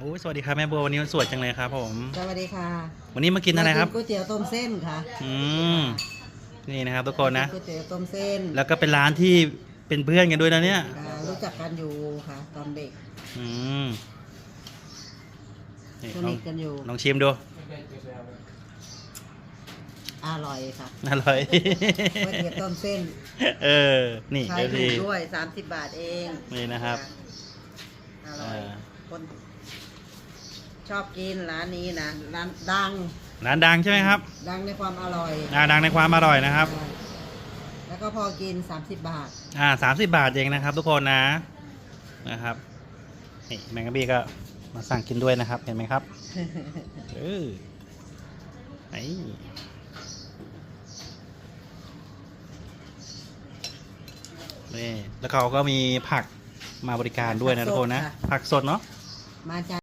โอ้ยสวัสดีครับแม่บัววันนี้มันสวยจังเลยครับผม สวัสดีค่ะวันนี้มากินอะไรครับมาก๋วยเตี๋ยวต้มเส้นค่ะ อืมนี่นะครับทุกคนนะก๋วยเตี๋ยวต้มเส้น แล้วก็เป็นร้านที่เป็นเพื่อนกันด้วยนะเนี่ยอ่ารู้จักกันอยู่ค่ะ ตอนเด็ก อืมนี่สลอนิงทกันอยู่ลองชิมดู อร่อยค่ะ อร่อยก๋วยเตี๋ยวต้มเส้น เออ นี่ขายเดี๋ยวถูดีกด้วย30บาทเอง นี่นะครับ อร่อยอ่าคน ชอบกินร้านนี้นะร้านดัง ร้านดังใช่ไหมครับ ดังในความอร่อยอ่าดังในความอร่อยนะครับอ่าแล้วก็พอกิน 30 บาท อ่าสามสิบบาทเองนะครับ ทุกคนนะนะครับนี่แมงกะบี้ก็มาสั่งกินด้วยนะครับ เห็นไหมครับเออไอ้นี่แล้วเขาก็มีผักมาบริการด้วยนะทุกคนนะ ผักสดเนาะ มาจาก